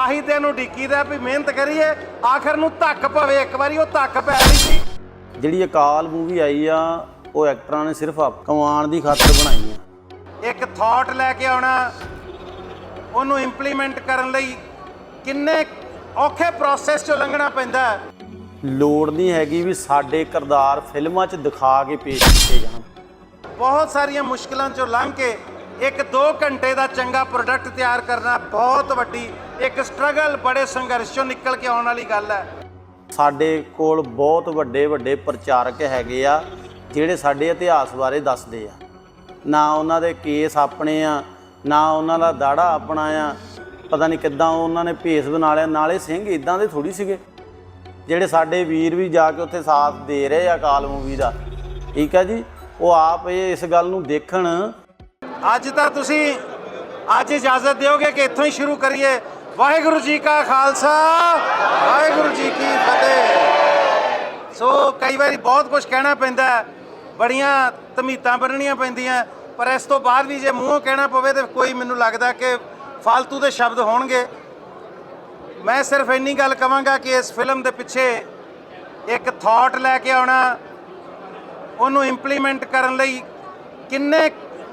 ਆਹੀ ਤੇ ਇਹਨੂੰ ਢੀਕੀਦਾ ਵੀ ਮਿਹਨਤ ਕਰੀਏ ਆਖਰ ਨੂੰ ਧੱਕ ਪਵੇ ਇੱਕ ਵਾਰੀ ਉਹ ਧੱਕ ਪੈ ਰਹੀ ਸੀ। ਜਿਹੜੀ ਅਕਾਲ ਮੂਵੀ ਆਈ ਆ ਉਹ ਐਕਟਰਾਂ ਨੇ ਸਿਰਫ ਆਪ ਕਮਾਉਣ ਦੀ ਖਾਤਰ ਬਣਾਈ ਆ। ਇੱਕ ਥਾਟ ਲੈ ਕੇ ਆਉਣਾ ਉਹਨੂੰ ਇੰਪਲੀਮੈਂਟ ਕਰਨ ਲਈ ਕਿੰਨੇ ਔਖੇ ਪ੍ਰੋਸੈਸ ਚੋਂ ਲੰਘਣਾ ਪੈਂਦਾ ਲੋੜ ਨਹੀਂ ਹੈਗੀ ਵੀ ਸਾਡੇ ਕਿਰਦਾਰ ਫਿਲਮਾਂ 'ਚ ਦਿਖਾ ਕੇ ਪੇਸ਼ ਕੀਤੇ ਜਾਣ। ਬਹੁਤ ਸਾਰੀਆਂ ਮੁਸ਼ਕਲਾਂ ਚੋਂ ਲੰਘ ਕੇ ਇੱਕ 2 ਘੰਟੇ ਦਾ ਚੰਗਾ ਪ੍ਰੋਡਕਟ ਤਿਆਰ ਕਰਨਾ ਬਹੁਤ ਵੱਡੀ ਇੱਕ ਸਟਰਗਲ ਬੜੇ ਸੰਘਰਸ਼ ਚੋਂ ਨਿਕਲ ਕੇ ਆਉਣ ਵਾਲੀ ਗੱਲ ਹੈ। ਸਾਡੇ ਕੋਲ ਬਹੁਤ ਵੱਡੇ ਵੱਡੇ ਪ੍ਰਚਾਰਕ ਹੈਗੇ ਆ, ਜਿਹੜੇ ਸਾਡੇ ਇਤਿਹਾਸ ਬਾਰੇ ਦੱਸਦੇ ਆ। ਨਾ ਉਹਨਾਂ ਦੇ ਕੇਸ ਆਪਣੇ ਆ, ਨਾ ਉਹਨਾਂ ਦਾ ਦਾੜਾ ਆਪਣਾ ਆ। ਪਤਾ ਨਹੀਂ ਕਿੱਦਾਂ ਉਹਨਾਂ ਨੇ ਭੇਸ ਬਣਾ ਲਿਆ, ਨਾਲੇ ਸਿੰਘ ਇਦਾਂ ਦੇ ਥੋੜੀ ਸੀਗੇ। ਜਿਹੜੇ ਸਾਡੇ ਵੀਰ ਵੀ ਜਾ ਕੇ ਉੱਥੇ ਸਾਥ ਦੇ ਰਹੇ ਆ ਕਾਲ ਮੂਵੀ ਦਾ। ਠੀਕ ਆ ਜੀ? ਉਹ ਆਪ ਇਹ ਇਸ ਗੱਲ ਨੂੰ ਦੇਖਣ ਅੱਜ ਤਾਂ ਤੁਸੀਂ ਅੱਜ ਇਜਾਜ਼ਤ ਦਿਓਗੇ ਕਿ ਇੱਥੋਂ ਹੀ ਸ਼ੁਰੂ ਕਰੀਏ। ਵਾਹਿਗੁਰੂ ਜੀ ਕਾ ਖਾਲਸਾ, ਵਾਹਿਗੁਰੂ ਜੀ ਕੀ ਫਤਿਹ। ਸੋ ਕਈ ਵਾਰੀ ਬਹੁਤ ਕੁਝ ਕਹਿਣਾ ਪੈਂਦਾ ਬੜੀਆਂ ਧਮੀਤਾਂ ਬੰਨਣੀਆਂ ਪੈਂਦੀਆਂ, ਪਰ ਇਸ ਤੋਂ ਬਾਅਦ ਵੀ ਜੇ ਮੂੰਹੋਂ ਕਹਿਣਾ ਪਵੇ ਤੇ ਕੋਈ ਮੈਨੂੰ ਲੱਗਦਾ ਕਿ ਫालतू ਦੇ ਸ਼ਬਦ ਹੋਣਗੇ। ਮੈਂ ਸਿਰਫ ਇੰਨੀ ਗੱਲ ਕਵਾਂਗਾ ਕਿ ਇਸ ਫਿਲਮ ਦੇ ਪਿੱਛੇ ਇੱਕ ਥਾਟ ਲੈ ਕੇ ਆਉਣਾ, ਉਹਨੂੰ ਇੰਪਲੀਮੈਂਟ ਕਰਨ ਲਈ ਕਿੰਨੇ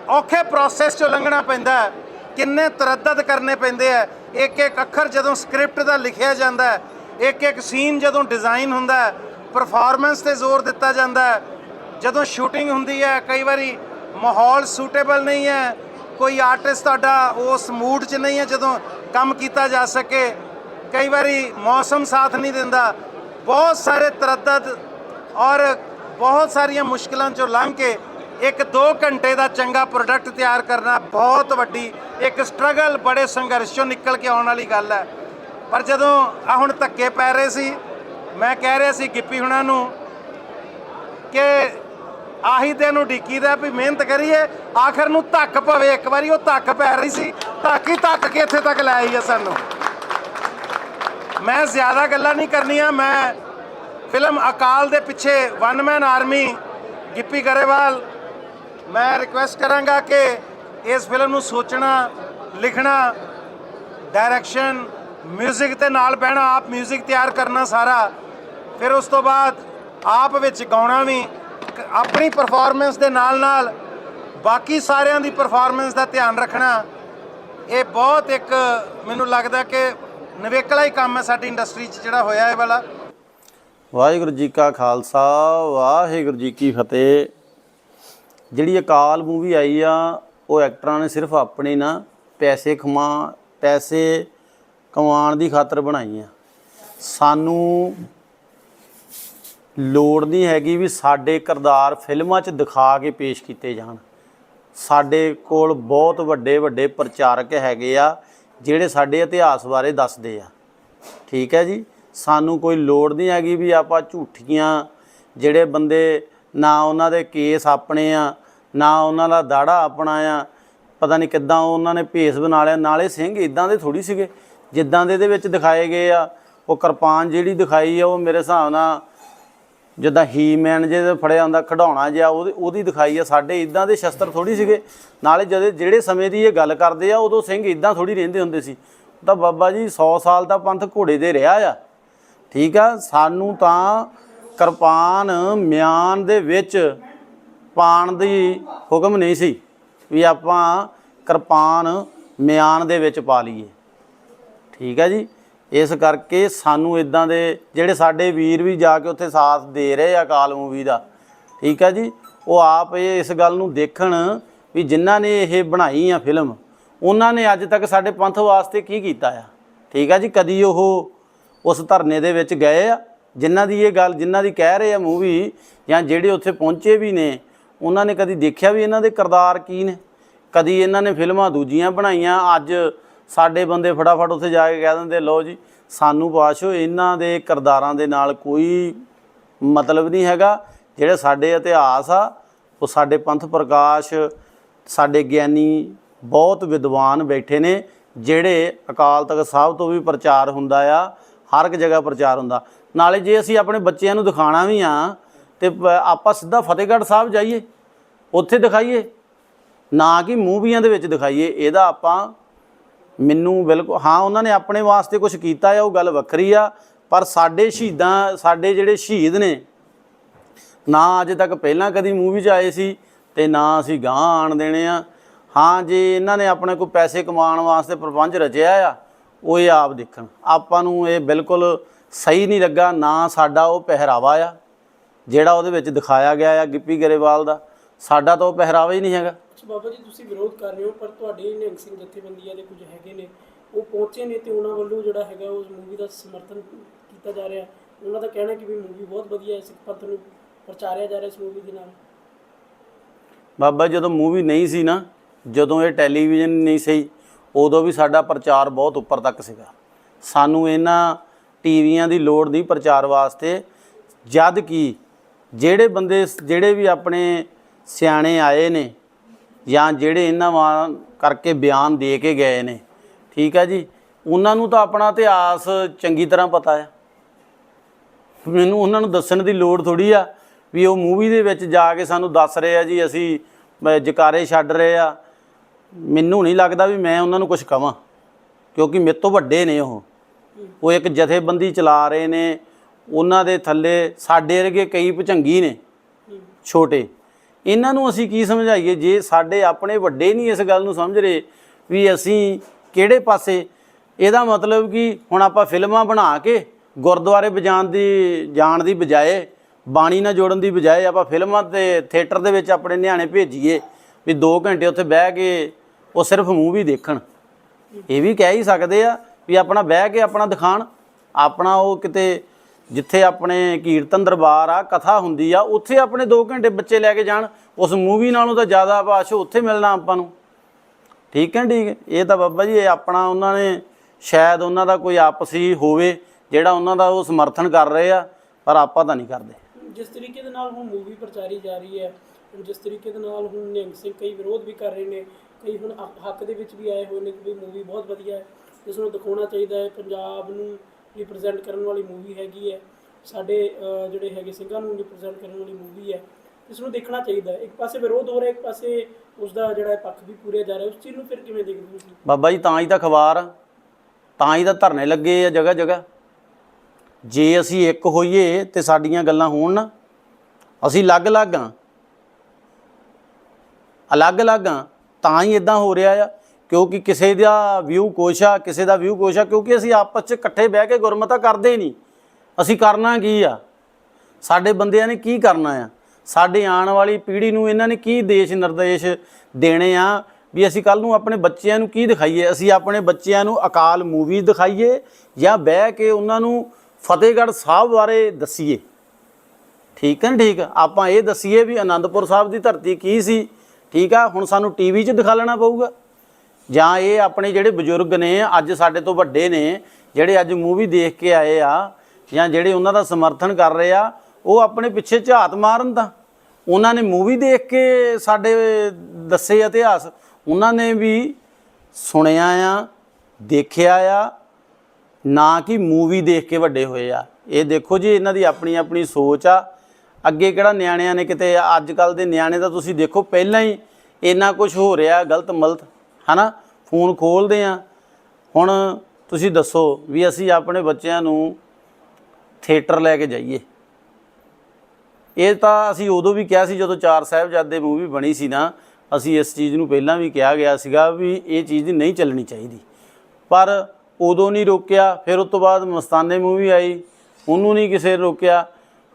ਔਖੇ ਪ੍ਰੋਸੈਸ ਚੋਂ ਲੰਘਣਾ ਪੈਂਦਾ ਹੈ। ਕਿੰਨੇ ਤਰੱਦਦ ਕਰਨੇ ਪੈਂਦੇ ਆ ਇੱਕ ਇੱਕ ਅੱਖਰ ਜਦੋਂ ਸਕ੍ਰਿਪਟ ਦਾ ਲਿਖਿਆ ਜਾਂਦਾ ਹੈ ਇੱਕ ਇੱਕ ਸੀਨ ਜਦੋਂ ਡਿਜ਼ਾਈਨ ਹੁੰਦਾ ਹੈ ਪਰਫਾਰਮੈਂਸ ਤੇ ਜ਼ੋਰ ਦਿੱਤਾ ਜਾਂਦਾ ਹੈ। ਜਦੋਂ ਸ਼ੂਟਿੰਗ ਹੁੰਦੀ ਹੈ, ਕਈ ਵਾਰੀ ਮਾਹੌਲ ਸੂਟੇਬਲ ਨਹੀਂ ਹੈ, ਕੋਈ ਆਰਟਿਸਟ ਤੁਹਾਡਾ ਉਸ ਮੂਡ 'ਚ ਨਹੀਂ ਹੈ ਜਦੋਂ ਕੰਮ ਕੀਤਾ ਜਾ ਸਕੇ, ਕਈ ਵਾਰੀ ਮੌਸਮ ਸਾਥ ਨਹੀਂ ਦਿੰਦਾ। ਬਹੁਤ ਸਾਰੇ ਤਰੱਦਦ ਔਰ ਬਹੁਤ ਸਾਰੀਆਂ ਮੁਸ਼ਕਲਾਂ ਚੋਂ ਲੰਘ ਕੇ ਇੱਕ 2 ਘੰਟੇ ਦਾ ਚੰਗਾ ਪ੍ਰੋਡਕਟ ਤਿਆਰ ਕਰਨਾ ਬਹੁਤ ਵੱਡੀ ਇੱਕ ਸਟਰਗਲ ਬੜੇ ਸੰਘਰਸ਼ ਚੋਂ ਨਿਕਲ ਕੇ ਆਉਣ ਵਾਲੀ ਗੱਲ ਹੈ। ਪਰ ਜਦੋਂ ਆ ਹੁਣ ਧੱਕੇ ਪੈ ਰਹੇ ਸੀ, ਮੈਂ ਕਹਿ ਰਿਹਾ ਸੀ ਗਿੱਪੀ ਹੁਣਾਂ ਨੂੰ ਕਿ ਆਹੀ ਤੇ ਇਹਨੂੰ ਢੀਕੀਦਾ ਵੀ ਮਿਹਨਤ ਕਰੀਏ, ਆਖਰ ਨੂੰ ਧੱਕ ਪਵੇ। ਇੱਕ ਵਾਰੀ ਉਹ ਧੱਕ ਪੈ ਰਹੀ ਸੀ, ਧੱਕ ਹੀ ਧੱਕ ਕੇ ਇੱਥੇ ਤੱਕ ਲੈ ਆਈ ਹੈ ਸਾਨੂੰ। ਮੈਂ ਜ਼ਿਆਦਾ ਗੱਲਾਂ ਨਹੀਂ ਕਰਨੀਆਂ, ਮੈਂ ਫਿਲਮ ਅਕਾਲ ਦੇ ਪਿੱਛੇ one man army Gippy Grewal ਮੈਂ ਰਿਕੁਐਸਟ ਕਰਾਂਗਾ ਕਿ ਇਸ ਫਿਲਮ ਨੂੰ ਸੋਚਣਾ ਲਿਖਣਾ ਡਾਇਰੈਕਸ਼ਨ 뮤직 ਤੇ ਨਾਲ ਬਹਿਣਾ ਆਪ 뮤직 ਤਿਆਰ ਕਰਨਾ ਸਾਰਾ ਫਿਰ ਉਸ ਤੋਂ ਬਾਅਦ ਆਪ ਵਿੱਚ ਗਾਉਣਾ ਵੀ ਕ- ਆਪਣੀ ਪਰਫਾਰਮੈਂਸ ਦੇ ਨਾਲ ਨਾਲ ਬਾਕੀ ਸਾਰਿਆਂ ਦੀ ਪਰਫਾਰਮੈਂਸ ਦਾ ਧਿਆਨ ਰੱਖਣਾ ਇਹ ਬਹੁਤ ਇੱਕ ਮੈਨੂੰ ਲੱਗਦਾ ਕਿ ਨਵੇਕਲਾ ਹੀ ਕੰਮ ਹੈ ਸਾਡੀ ਇੰਡਸਟਰੀ 'ਚ ਜਿਹੜਾ ਹੋਇਆ ਇਹ ਵਾਲਾ ਵਾਹਿਗੁਰੂ ਜੀ ਕਾ ਖਾਲਸਾ ਵਾਹਿਗੁਰੂ ਜੀ ਕੀ ਫਤਿਹ ਜਿਹੜੀ ਅਕਾਲ ਮੂਵੀ ਆਈ ਆ, ਉਹ ਐਕਟਰਾਂ ਨੇ ਸਿਰਫ ਆਪਣੇ ਨਾ ਪੈਸੇ ਕਮਾ ਪੈਸੇ ਕਮਾਉਣ ਦੀ ਖਾਤਰ ਬਣਾਈ ਆ। ਸਾਨੂੰ ਲੋੜ ਨਹੀਂ ਹੈਗੀ ਵੀ ਸਾਡੇ ਕਿਰਦਾਰ ਫਿਲਮਾਂ 'ਚ ਦਿਖਾ ਕੇ ਪੇਸ਼ ਕੀਤੇ ਜਾਣ। ਸਾਡੇ ਕੋਲ ਬਹੁਤ ਵੱਡੇ ਵੱਡੇ ਪ੍ਰਚਾਰਕ ਹੈਗੇ ਆ, ਜਿਹੜੇ ਸਾਡੇ ਇਤਿਹਾਸ ਬਾਰੇ ਦੱਸਦੇ ਆ। ਠੀਕ ਹੈ ਜੀ? ਸਾਨੂੰ ਕੋਈ ਲੋੜ ਨਹੀਂ ਹੈਗੀ ਵੀ ਆਪਾਂ ਝੂਠੀਆਂ ਜਿਹੜੇ ਬੰਦੇ ਨਾ ਉਹਨਾਂ ਦੇ ਕੇਸ ਆਪਣੇ ਆ, ਨਾ ਉਹਨਾਂ ਦਾ ਦਾੜਾ ਆਪਣਾ ਆ। ਪਤਾ ਨਹੀਂ ਕਿੱਦਾਂ ਉਹਨਾਂ ਨੇ ਭੇਸ ਬਣਾ ਲਿਆ। ਨਾਲੇ ਸਿੰਘ ਇਦਾਂ ਦੇ ਥੋੜੀ ਸੀਗੇ, ਜਿੱਦਾਂ ਦੇ ਇਹਦੇ ਵਿੱਚ ਦਿਖਾਏ ਗਏ ਆ। ਉਹ ਕਿਰਪਾਨ ਜਿਹੜੀ ਦਿਖਾਈ ਆ, ਉਹ ਮੇਰੇ ਹਿਸਾਬ ਨਾਲ ਜਿੱਦਾਂ ਹੀ ਮੈਨ ਜੇ ਫੜਿਆ ਹੁੰਦਾ ਖਡਾਉਣਾ ਜਿਹਾ, ਉਹਦੀ ਉਹਦੀ ਦਿਖਾਈ ਆ। ਸਾਡੇ ਇਦਾਂ ਦੇ ਸ਼ਸਤਰ ਥੋੜੀ ਸੀਗੇ। ਨਾਲੇ ਜਦੇ, ਜਿਹੜੇ ਸਮੇਂ ਦੀ ਇਹ ਗੱਲ ਕਰਦੇ ਆ, ਉਦੋਂ ਸਿੰਘ ਇਦਾਂ ਥੋੜੀ ਰਹਿੰਦੇ ਹੁੰਦੇ ਸੀ। ਤਾਂ ਬਾਬਾ ਜੀ 100 ਸਾਲ ਦਾ ਪੰਥ ਘੋੜੇ ਦੇ ਰਿਹਾ ਆ। ਠੀਕ ਆ? ਸਾਨੂੰ ਤਾਂ ਕਿਰਪਾਨ ਮਿਆਨ ਦੇ ਵਿੱਚ ਪਾਣ ਦੀ ਹੁਕਮ ਨਹੀਂ ਸੀ ਵੀ ਆਪਾਂ ਕਿਰਪਾਨ ਮਿਆਨ ਦੇ ਵਿੱਚ ਪਾ ਲਈਏ। ਠੀਕ ਹੈ ਜੀ? ਇਸ ਕਰਕੇ ਸਾਨੂੰ ਇਦਾਂ ਦੇ ਜਿਹੜੇ ਸਾਡੇ ਵੀਰ ਵੀ ਜਾ ਕੇ ਉੱਥੇ ਸਾਥ ਦੇ ਰਹੇ ਆ ਕਾਲ ਮੂਵੀ ਦਾ, ਠੀਕ ਹੈ ਜੀ? ਉਹ ਆਪ ਇਹ ਇਸ ਗੱਲ ਨੂੰ ਦੇਖਣ ਵੀ ਜਿਨ੍ਹਾਂ ਨੇ ਇਹ ਬਣਾਈ ਆ ਫਿਲਮ, ਉਹਨਾਂ ਨੇ ਅੱਜ ਤੱਕ ਸਾਡੇ ਪੰਥ ਵਾਸਤੇ ਕੀ ਕੀਤਾ ਆ? ਠੀਕ ਆ ਜੀ? ਕਦੀ ਉਹ ਉਸ ਧਰਨੇ ਦੇ ਵਿੱਚ ਗਏ ਆ ਜਿਨ੍ਹਾਂ ਦੀ ਇਹ ਗੱਲ, ਜਿਨ੍ਹਾਂ ਦੀ ਕਹਿ ਰਹੇ ਆ ਮੂਵੀ ਜਾਂ ਜਿਹੜੇ ਉੱਥੇ ਪਹੁੰਚੇ ਵੀ ਨੇ, ਉਹਨਾਂ ਨੇ ਕਦੀ ਦੇਖਿਆ ਵੀ ਇਹਨਾਂ ਦੇ ਕਿਰਦਾਰ ਕੀ ਨੇ? ਕਦੀ ਇਹਨਾਂ ਨੇ ਫਿਲਮਾਂ ਦੂਜੀਆਂ ਬਣਾਈਆਂ? ਅੱਜ ਸਾਡੇ ਬੰਦੇ ਫਟਾਫਟ ਉੱਥੇ ਜਾ ਕੇ ਕਹਿ ਦਿੰਦੇ, ਲਓ ਜੀ, ਸਾਨੂੰ ਪਾਸ਼ੋ ਇਹਨਾਂ ਦੇ ਕਿਰਦਾਰਾਂ ਦੇ ਨਾਲ ਕੋਈ ਮਤਲਬ ਨਹੀਂ ਹੈਗਾ। ਜਿਹੜੇ ਸਾਡੇ ਇਤਿਹਾਸ ਆ, ਉਹ ਸਾਡੇ ਪੰਥ ਪ੍ਰਕਾਸ਼, ਸਾਡੇ ਗਿਆਨੀ ਬਹੁਤ ਵਿਦਵਾਨ ਬੈਠੇ ਨੇ, ਜਿਹੜੇ ਅਕਾਲ ਤਖਤ ਸਾਹਿਬ ਤੋਂ ਵੀ ਪ੍ਰਚਾਰ ਹੁੰਦਾ ਆ, ਹਰ ਇੱਕ ਜਗ੍ਹਾ ਪ੍ਰਚਾਰ ਹੁੰਦਾ। ਨਾਲੇ ਜੇ ਅਸੀਂ ਆਪਣੇ ਬੱਚਿਆਂ ਨੂੰ ਦਿਖਾਣਾ ਵੀ ਆ, ਤੇ ਆਪਾਂ ਸਿੱਧਾ ਫਤਿਹਗੜ੍ਹ ਸਾਹਿਬ ਜਾਈਏ, ਉੱਥੇ ਦਿਖਾਈਏ। ਨਾ ਕਿ ਮੂਵੀਆਂ ਦੇ ਵਿੱਚ ਦਿਖਾਈਏ, ਇਹਦਾ ਆਪਾਂ ਮੈਨੂੰ ਬਿਲਕੁਲ, ਹਾਂ, ਉਹਨਾਂ ਨੇ ਆਪਣੇ ਵਾਸਤੇ ਕੁਝ ਕੀਤਾ ਆ, ਉਹ ਗੱਲ ਵੱਖਰੀ ਆ, ਪਰ ਸਾਡੇ ਸ਼ਹੀਦਾਂ, ਸਾਡੇ ਜਿਹੜੇ ਸ਼ਹੀਦ ਨੇ, ਨਾ ਅੱਜ ਤੱਕ ਪਹਿਲਾਂ ਕਦੀ ਮੂਵੀ 'ਚ ਆਏ ਸੀ, ਤੇ ਨਾ ਅਸੀਂ ਗਾਂ ਆਣ ਦੇਣੇ ਆ। ਹਾਂ, ਜੇ ਇਹਨਾਂ ਨੇ ਆਪਣੇ ਕੋਈ ਪੈਸੇ ਕਮਾਉਣ ਵਾਸਤੇ ਪ੍ਰਪੰਚ ਰਚਿਆ ਆ, ਉਹ ਇਹ ਆਪ ਦੇਖਣ। ਆਪਾਂ ਨੂੰ ਇਹ ਬਿਲਕੁਲ ਸਹੀ ਨਹੀਂ ਲੱਗਾ ਨਾ ਸਾਡਾ ਉਹ ਪਹਿਰਾਵਾ ਆ ਜਿਹੜਾ ਉਹਦੇ ਵਿੱਚ ਦਿਖਾਇਆ ਗਿਆ ਆ ਗਿੱਪੀ ਗਰੇਵਾਲ ਦਾ ਸਾਡਾ ਤਾਂ ਉਹ ਪਹਿਰਾਵਾ ਹੀ ਨਹੀਂ ਹੈਗਾ। ਬਾਬਾ ਜੀ ਤੁਸੀਂ ਵਿਰੋਧ ਕਰ ਰਹੇ ਹੋ ਪਰ ਤੁਹਾਡੇ ਨਿਹੰਗ ਸਿੰਘ ਜਥੇਬੰਦੀਆਂ ਦੇ ਕੁਝ ਹੈਗੇ ਨੇ ਉਹ ਪਹੁੰਚੇ ਨੇ ਤੇ ਉਹਨਾਂ ਵੱਲੋਂ ਜਿਹੜਾ ਹੈਗਾ ਉਸ ਮੂਵੀ ਦਾ ਸਮਰਥਨ ਕੀਤਾ ਜਾ ਰਿਹਾ। ਉਹਨਾਂ ਦਾ ਕਹਿਣਾ ਕਿ ਵੀ ਮੂਵੀ ਬਹੁਤ ਵਧੀਆ ਹੈ ਸਿੱਖ ਪੰਥ ਨੂੰ ਪ੍ਰਚਾਰਿਆ ਜਾ ਰਿਹਾ ਇਸ ਮੂਵੀ ਦੇ ਨਾਲ। ਬਾਬਾ ਜਦੋਂ ਮੂਵੀ ਨਹੀਂ ਸੀ ਨਾ ਜਦੋਂ ਇਹ ਟੈਲੀਵਿਜ਼ਨ ਨਹੀਂ ਸੀ ਉਦੋਂ ਵੀ ਸਾਡਾ ਪ੍ਰਚਾਰ ਬਹੁਤ ਉੱਪਰ ਤੱਕ ਸੀਗਾ। ਸਾਨੂੰ ਇਹਨਾਂ ਟੀਵੀਆਂ ਦੀ ਲੋੜ ਦੀ ਪ੍ਰਚਾਰ ਵਾਸਤੇ। ਜਦ ਕਿ ਜਿਹੜੇ ਬੰਦੇ ਜਿਹੜੇ ਵੀ ਆਪਣੇ ਸਿਆਣੇ ਆਏ ਨੇ ਜਾਂ ਜਿਹੜੇ ਇਹਨਾਂ ਵਾਂ ਕਰਕੇ ਬਿਆਨ ਦੇ ਕੇ ਗਏ ਨੇ, ਠੀਕ ਹੈ ਜੀ, ਉਹਨਾਂ ਨੂੰ ਤਾਂ ਆਪਣਾ ਇਤਿਹਾਸ ਚੰਗੀ ਤਰ੍ਹਾਂ ਪਤਾ ਆ ਮੈਨੂੰ ਉਹਨਾਂ ਨੂੰ ਦੱਸਣ ਦੀ ਲੋੜ ਥੋੜੀ ਆ ਵੀ ਉਹ ਮੂਵੀ ਦੇ ਵਿੱਚ ਜਾ ਕੇ ਸਾਨੂੰ ਦੱਸ ਰਹੇ ਆ ਜੀ, ਅਸੀਂ ਜਕਾਰੇ ਛੱਡ ਰਹੇ ਆ। ਮੈਨੂੰ ਨਹੀਂ ਲੱਗਦਾ ਵੀ ਮੈਂ ਉਹਨਾਂ ਨੂੰ ਕੁਝ ਕਵਾਂ, ਕਿਉਂਕਿ ਮੇਰੇ ਤੋਂ ਵੱਡੇ ਨੇ ਉਹ। ਉਹ ਇੱਕ ਜਥੇਬੰਦੀ ਚਲਾ ਰਹੇ ਨੇ, ਉਹਨਾਂ ਦੇ ਥੱਲੇ ਸਾਡੇ ਵਰਗੇ ਕਈ ਭੁਚੰਗੀ ਨੇ, ਛੋਟੇ। ਇਹਨਾਂ ਨੂੰ ਅਸੀਂ ਕੀ ਸਮਝਾਈਏ? ਜੇ ਸਾਡੇ ਆਪਣੇ ਵੱਡੇ ਨਹੀਂ ਇਸ ਗੱਲ ਨੂੰ ਸਮਝ ਰਹੇ ਵੀ ਅਸੀਂ ਕਿਹੜੇ ਪਾਸੇ, ਇਹਦਾ ਮਤਲਬ ਕਿ ਹੁਣ ਆਪਾਂ ਫਿਲਮਾਂ ਬਣਾ ਕੇ ਗੁਰਦੁਆਰੇ ਵਜਾਉਣ ਦੀ, ਜਾਣ ਦੀ ਬਜਾਏ, ਬਾਣੀ ਨਾਲ ਜੋੜਨ ਦੀ ਬਜਾਏ ਆਪਾਂ ਫਿਲਮਾਂ ਤੇ, ਥੀਏਟਰ ਦੇ ਵਿੱਚ ਆਪਣੇ ਨਿਆਣੇ ਭੇਜੀਏ ਵੀ 2 ਘੰਟੇ ਉੱਥੇ ਬਹਿ ਕੇ ਉਹ ਸਿਰਫ ਮੂਵੀ ਦੇਖਣ। ਇਹ ਵੀ ਕਹਿ ਹੀ ਸਕਦੇ ਆ ਵੀ ਆਪਣਾ ਬਹਿ ਕੇ ਆਪਣਾ ਦਿਖਾਣ। ਆਪਣਾ ਉਹ ਕਿਤੇ ਜਿੱਥੇ ਆਪਣੇ ਕੀਰਤਨ ਦਰਬਾਰ ਆ, ਕਥਾ ਹੁੰਦੀ ਆ, ਉੱਥੇ ਆਪਣੇ 2 ਘੰਟੇ ਬੱਚੇ ਲੈ ਕੇ ਜਾਣ। ਉਸ ਮੂਵੀ ਨਾਲੋਂ ਤਾਂ ਜ਼ਿਆਦਾ ਬਾਸ਼ ਉੱਥੇ ਮਿਲਣਾ ਆਪਾਂ ਨੂੰ। ਠੀਕ ਹੈ ਠੀਕ ਹੈ। ਇਹ ਤਾਂ ਬਾਬਾ ਜੀ, ਇਹ ਆਪਣਾ ਉਹਨਾਂ ਨੇ ਸ਼ਾਇਦ ਉਹਨਾਂ ਦਾ ਕੋਈ ਆਪਸੀ ਹੋਵੇ, ਜਿਹੜਾ ਉਹਨਾਂ ਦਾ ਉਹ ਸਮਰਥਨ ਕਰ ਰਹੇ ਆ, ਪਰ ਆਪਾਂ ਤਾਂ ਨਹੀਂ ਕਰਦੇ। ਜਿਸ ਤਰੀਕੇ ਦੇ ਨਾਲ ਹੁਣ ਮੂਵੀ ਪ੍ਰਚਾਰੀ ਜਾ ਰਹੀ ਹੈ ਜਿਸ ਤਰੀਕੇ ਦੇ ਨਾਲ ਹੁਣ ਨਿਹੰਗ ਸਿੰਘ ਕਈ ਵਿਰੋਧ ਵੀ ਕਰ ਰਹੇ ਨੇ, ਕਈ ਹੁਣ ਹੱਕ- ਹੱਕ ਦੇ ਵਿੱਚ ਵੀ ਆਏ ਹੋਏ ਨੇ ਕਿ ਵੀ ਮੂਵੀ ਬਹੁਤ ਵਧੀਆ ਹੈ। ਇਸ ਨੂੰ ਦਿਖਾਉਣਾ ਚਾਹੀਦਾ ਹੈ। ਪੰਜਾਬ ਨੂੰ ਰਿਪਰੈਜ਼ੈਂਟ ਕਰਨ ਵਾਲੀ ਮੂਵੀ ਹੈਗੀ ਹੈ। ਸਾਡੇ ਜਿਹੜੇ ਹੈਗੇ ਸਿੰਘਾਂ ਨੂੰ ਰਿਪਰੈਜ਼ੈਂਟ ਕਰਨ ਵਾਲੀ ਮੂਵੀ ਹੈ। ਇਸ ਨੂੰ ਦੇਖਣਾ ਚਾਹੀਦਾ ਹੈ। ਇੱਕ ਪਾਸੇ ਵਿਰੋਧ ਹੋ ਰਿਹਾ ਇੱਕ ਪਾਸੇ ਉਸ ਦਾ ਜਿਹੜਾ ਪੱਖ ਵੀ ਪੂਰਿਆ ਜਾ ਰਿਹਾ। ਉਸ ਚੀਜ਼ ਨੂੰ ਫਿਰ ਕਿਵੇਂ ਦੇਖਦੇ ਤੁਸੀਂ? ਬਾਬਾ ਜੀ ਤਾਂ ਹੀ ਤਾਂ ਅਖਬਾਰ ਆ, ਤਾਂ ਹੀ ਤਾਂ ਧਰਨੇ ਲੱਗੇ ਆ ਜਗ੍ਹਾ ਜਗ੍ਹਾ। ਜੇ ਅਸੀਂ ਇੱਕ ਹੋਈਏ ਤੇ ਸਾਡੀਆਂ ਗੱਲਾਂ ਹੋਣ ਨਾ ਅਸੀਂ ਅਲੱਗ-ਅਲੱਗ ਆ। ਅਲੱਗ-ਅਲੱਗ ਆ। ਤਾਂ ਹੀ ਇਦਾਂ ਹੋ ਰਿਹਾ ਆ। ਕਿਉਂਕਿ ਕਿਸੇ ਦਾ ਵਿਊ ਕੁਛ ਆ, ਕਿਸੇ ਦਾ ਵਿਊ ਕੁਛ ਆ, ਕਿਉਂਕਿ ਅਸੀਂ ਆਪਸ 'ਚ ਇਕੱਠੇ ਬਹਿ ਕੇ ਗੁਰਮਤਾ ਕਰਦੇ ਹੀ ਨਹੀਂ। ਅਸੀਂ ਕਰਨਾ ਕੀ ਆ? ਸਾਡੇ ਬੰਦਿਆਂ ਨੇ ਕੀ ਕਰਨਾ ਆ? ਸਾਡੇ ਆਉਣ ਵਾਲੀ ਪੀੜ੍ਹੀ ਨੂੰ ਇਹਨਾਂ ਨੇ ਕੀ ਦੇਸ਼ ਨਿਰਦੇਸ਼ ਦੇਣੇ ਆ ਵੀ ਅਸੀਂ ਕੱਲ ਨੂੰ ਆਪਣੇ ਬੱਚਿਆਂ ਨੂੰ ਕੀ ਦਿਖਾਈਏ? ਅਸੀਂ ਆਪਣੇ ਬੱਚਿਆਂ ਨੂੰ ਅਕਾਲ ਮੂਵੀ ਦਿਖਾਈਏ ਜਾਂ ਬਹਿ ਕੇ ਉਹਨਾਂ ਨੂੰ ਫਤਿਹਗੜ੍ਹ ਸਾਹਿਬ ਬਾਰੇ ਦੱਸੀਏ? ਠੀਕ ਹੈ ਨਾ ਠੀਕ? ਆਪਾਂ ਇਹ ਦੱਸੀਏ ਵੀ ਆਨੰਦਪੁਰ ਸਾਹਿਬ ਦੀ ਧਰਤੀ ਕੀ ਸੀ? ਠੀਕ ਆ? ਹੁਣ ਸਾਨੂੰ ਟੀਵੀ 'ਚ ਦਿਖਾ ਲੈਣਾ ਪਊਗਾ। ਜਾਂ ਇਹ ਆਪਣੇ ਜਿਹੜੇ ਬਜ਼ੁਰਗ ਨੇ, ਅੱਜ ਸਾਡੇ ਤੋਂ ਵੱਡੇ ਨੇ, ਜਿਹੜੇ ਅੱਜ ਮੂਵੀ ਦੇਖ ਕੇ ਆਏ ਆ, ਜਾਂ ਜਿਹੜੇ ਉਹਨਾਂ ਦਾ ਸਮਰਥਨ ਕਰ ਰਹੇ ਆ, ਉਹ ਆਪਣੇ ਪਿੱਛੇ ਝਾਤ ਮਾਰਨ ਦਾ ਉਹਨਾਂ ਨੇ ਮੂਵੀ ਦੇਖ ਕੇ ਸਾਡੇ ਦੱਸੇ ਇਤਿਹਾਸ, ਉਹਨਾਂ ਨੇ ਵੀ ਸੁਣਿਆ ਆ, ਦੇਖਿਆ ਆ, ਨਾ ਕਿ ਮੂਵੀ ਦੇਖ ਕੇ ਵੱਡੇ ਹੋਏ ਆ। ਇਹ ਦੇਖੋ ਜੀ, ਇਹਨਾਂ ਦੀ ਆਪਣੀ ਆਪਣੀ ਸੋਚ ਆ। ਅੱਗੇ ਕਿਹੜਾ ਨਿਆਣਿਆਂ ਨੇ ਕਿਤੇ, ਅੱਜ ਕੱਲ ਦੇ ਨਿਆਣੇ ਤਾਂ ਤੁਸੀਂ ਦੇਖੋ, ਪਹਿਲਾਂ ਹੀ ਇੰਨਾ ਕੁਝ ਹੋ ਰਿਹਾ ਗਲਤ ਮਲਤ, ਹਨਾ? ਫੋਨ ਖੋਲਦੇ ਆ। ਹੁਣ ਤੁਸੀਂ ਦੱਸੋ ਵੀ ਅਸੀਂ ਆਪਣੇ ਬੱਚਿਆਂ ਨੂੰ ਥੀਏਟਰ ਲੈ ਕੇ ਜਾਈਏ। ਇਹ ਤਾਂ ਅਸੀਂ ਉਦੋਂ ਵੀ ਕਿਹਾ ਸੀ ਜਦੋਂ ਚਾਰ ਸਾਹਿਬਜ਼ਾਦੇ ਮੂਵੀ ਬਣੀ ਸੀ ਨਾ, ਅਸੀਂ ਇਸ ਚੀਜ਼ ਨੂੰ ਪਹਿਲਾਂ ਵੀ ਕਿਹਾ ਗਿਆ ਸੀਗਾ ਵੀ ਇਹ ਚੀਜ਼ ਨਹੀਂ ਚੱਲਣੀ ਚਾਹੀਦੀ। ਪਰ ਉਦੋਂ ਨਹੀਂ ਰੋਕਿਆ, ਫਿਰ ਉਸ ਤੋਂ ਬਾਅਦ ਮਸਤਾਨੇ ਮੂਵੀ ਆਈ, ਉਹਨੂੰ ਨਹੀਂ ਕਿਸੇ ਨੇ ਰੋਕਿਆ।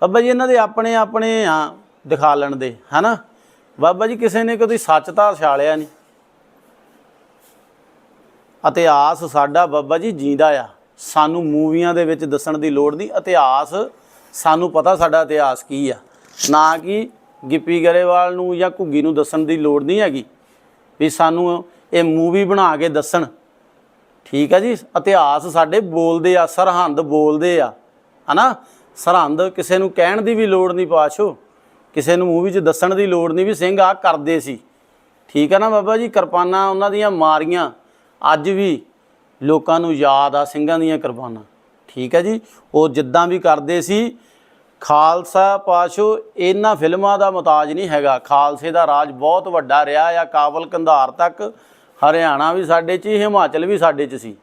ਬਾਬਾ ਜੀ, ਇਹਨਾਂ ਦੇ ਆਪਣੇ ਆਪਣੇ ਆ ਦਿਖਾ ਲੈਣ ਦੇ, ਹਨਾ? ਬਾਬਾ ਜੀ, ਕਿਸੇ ਨੇ ਕਦੀ ਸੱਚ ਤਾਂ ਛਾਲਿਆ ਨਹੀਂ। ਇਤਿਹਾਸ ਸਾਡਾ ਬਾਬਾ ਜੀ ਜੀਂਦਾ ਆ। ਸਾਨੂੰ ਮੂਵੀਆਂ ਦੇ ਵਿੱਚ ਦੱਸਣ ਦੀ ਲੋੜ ਨਹੀਂ ਇਤਿਹਾਸ ਸਾਨੂੰ ਪਤਾ ਸਾਡਾ ਇਤਿਹਾਸ ਕੀ ਆ। ਨਾ ਕਿ ਗਿੱਪੀ ਗਰੇਵਾਲ ਨੂੰ ਜਾਂ ਘੁੱਗੀ ਨੂੰ ਦੱਸਣ ਦੀ ਲੋੜ ਨਹੀਂ ਹੈਗੀ ਵੀ ਸਾਨੂੰ ਇਹ ਮੂਵੀ ਬਣਾ ਕੇ ਦੱਸਣ। ਠੀਕ ਹੈ ਜੀ? ਇਤਿਹਾਸ ਸਾਡੇ ਬੋਲਦੇ ਆ, ਸਰਹੰਦ ਬੋਲਦੇ ਆ। ਹਨਾ? ਸਰਹੰਦ ਕਿਸੇ ਨੂੰ ਕਹਿਣ ਦੀ ਵੀ ਲੋੜ ਨਹੀਂ ਪਾਸ਼ੋ। ਕਿਸੇ ਨੂੰ ਮੂਵੀ 'ਚ ਦੱਸਣ ਦੀ ਲੋੜ ਨਹੀਂ ਵੀ ਸਿੰਘ ਆ ਕਰਦੇ ਸੀ। ਠੀਕ ਹੈ ਨਾ ਬਾਬਾ ਜੀ? ਕਿਰਪਾਨਾਂ ਉਹਨਾਂ ਦੀਆਂ ਮਾਰੀਆਂ। ਅੱਜ ਵੀ ਲੋਕਾਂ ਨੂੰ ਯਾਦ ਆ ਸਿੰਘਾਂ ਦੀਆਂ ਕੁਰਬਾਨਾਂ। ਠੀਕ ਹੈ ਜੀ? ਉਹ ਜਿੱਦਾਂ ਵੀ ਕਰਦੇ ਸੀ, ਖਾਲਸਾ ਪਾਸ਼ੋ ਇਹਨਾਂ ਫਿਲਮਾਂ ਦਾ ਮੁਤਾਜ ਨਹੀਂ ਹੈਗਾ। ਖਾਲਸੇ ਦਾ ਰਾਜ ਬਹੁਤ ਵੱਡਾ ਰਿਹਾ ਆ, ਕਾਬਲ ਕੰਧਾਰ ਤੱਕ। ਹਰਿਆਣਾ ਵੀ ਸਾਡੇ 'ਚ ਹੀ ਹਿਮਾਚਲ ਵੀ ਸਾਡੇ 'ਚ ਸੀ।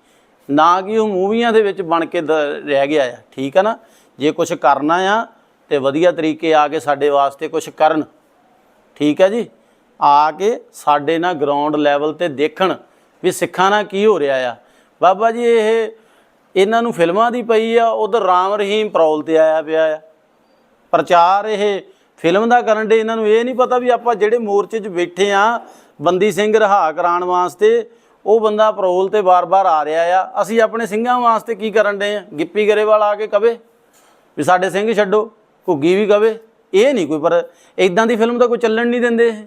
ਨਾ ਕਿ ਉਹ ਮੂਵੀਆਂ ਦੇ ਵਿੱਚ ਬਣ ਕੇ ਰਹਿ ਗਿਆ ਆ। ਠੀਕ ਹੈ ਨਾ? ਜੇ ਕੁਝ ਕਰਨਾ ਆ, ਤੇ ਵਧੀਆ ਤਰੀਕੇ ਆ ਕੇ ਸਾਡੇ ਵਾਸਤੇ ਕੁਝ ਕਰਨ। ਠੀਕ ਹੈ ਜੀ? ਆ ਕੇ ਸਾਡੇ ਨਾਲ ਗਰਾਊਂਡ ਲੈਵਲ ਤੇ ਦੇਖਣ। ਵੀ ਸਿੱਖਾਂ ਨਾਲ ਕੀ ਹੋ ਰਿਹਾ ਆ। ਬਾਬਾ ਜੀ, ਇਹ ਇਹਨਾਂ ਨੂੰ ਫਿਲਮਾਂ ਦੀ ਪਈ ਆ, ਉਧਰ ਰਾਮ ਰਹੀਮ ਪ੍ਰੌਲ ਤੇ ਆਇਆ ਪਿਆ ਆ। ਪ੍ਰਚਾਰ ਇਹ ਫਿਲਮ ਦਾ ਕਰਨ ਦੇ ਇਹਨਾਂ ਨੂੰ ਇਹ ਨਹੀਂ ਪਤਾ ਵੀ ਆਪਾਂ ਜਿਹੜੇ ਮੋਰਚੇ 'ਚ ਬੈਠੇ ਆ, ਬੰਦੀ ਸਿੰਘ ਰਿਹਾ ਕਰਾਉਣ ਵਾਸਤੇ, ਉਹ ਬੰਦਾ ਪਰੋਲ ਤੇ ਬਾਰ-ਬਾਰ ਆ ਰਿਹਾ ਆ। ਅਸੀਂ ਆਪਣੇ ਸਿੰਘਾਂ ਵਾਸਤੇ ਕੀ ਕਰਨ ਦੇ ਆ? ਗਿੱਪੀ ਗਰੇਵਾਲ ਆ ਕੇ ਕਵੇ ਵੀ ਸਾਡੇ ਸਿੰਘ ਛੱਡੋ, ਘੁੱਗੀ ਵੀ ਕਵੇ। ਇਹ ਨਹੀਂ ਕੋਈ ਪਰ ਇਦਾਂ ਦੀ ਫਿਲਮ ਤਾਂ ਕੋਈ ਚੱਲਣ ਨਹੀਂ ਦਿੰਦੇ ਇਹ।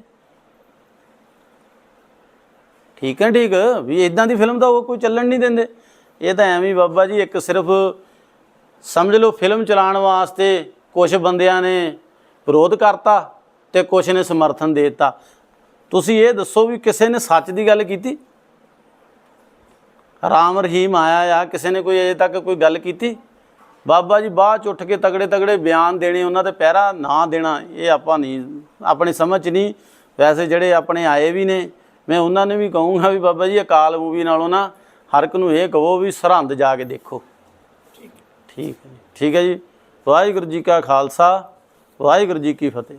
ਠੀਕ ਹੈ, ਠੀਕ। ਵੀ ਇਦਾਂ ਦੀ ਫਿਲਮ ਤਾਂ ਉਹ ਕੋਈ ਚੱਲਣ ਨਹੀਂ ਦਿੰਦੇ। ਇਹ ਤਾਂ ਐਵੇਂ ਹੀ ਬਾਬਾ ਜੀ, ਇੱਕ ਸਿਰਫ ਸਮਝ ਲਓ ਫਿਲਮ ਚਲਾਉਣ ਵਾਸਤੇ ਕੁਝ ਬੰਦਿਆਂ ਨੇ ਵਿਰੋਧ ਕਰਤਾ ਤੇ ਕੁਝ ਨੇ ਸਮਰਥਨ ਦੇ ਦਿੱਤਾ। ਤੁਸੀਂ ਇਹ ਦੱਸੋ ਵੀ ਕਿਸੇ ਨੇ ਸੱਚ ਦੀ ਗੱਲ ਕੀਤੀ? ਰਾਮ ਰਹੀਮ ਆਇਆ ਆ, ਕਿਸੇ ਨੇ ਕੋਈ ਅਜੇ ਤੱਕ ਕੋਈ ਗੱਲ ਕੀਤੀ? ਬਾਬਾ ਜੀ, ਬਾਅਦ ਚ ਉੱਠ ਕੇ ਤਗੜੇ ਤਗੜੇ ਬਿਆਨ ਦੇਣੇ, ਉਹਨਾਂ ਤੇ ਪਹਿਰਾ ਨਾ ਦੇਣਾ, ਇਹ ਆਪਾਂ ਨਹੀਂ, ਆਪਣੀ ਸਮਝ 'ਚ ਨਹੀਂ। ਵੈਸੇ ਜਿਹੜੇ ਆਪਣੇ ਆਏ ਵੀ ਨੇ ਮੈਂ ਉਹਨਾਂ ਨੇ ਵੀ ਕਹੂੰਗਾ ਵੀ ਬਾਬਾ ਜੀ ਅਕਾਲ ਮੂਵੀ ਨਾਲੋਂ ਨਾ ਹਰ ਇੱਕ ਨੂੰ ਇਹ ਕਹੋ ਵੀ ਸਰਹੰਦ ਜਾ ਕੇ ਦੇਖੋ। ਠੀਕ ਹੈ। ਜੀ ਠੀਕ ਹੈ ਜੀ। ਵਾਹਿਗੁਰੂ ਜੀ ਕਾ ਖਾਲਸਾ ਵਾਹਿਗੁਰੂ ਜੀ ਕੀ ਫਤਿਹ।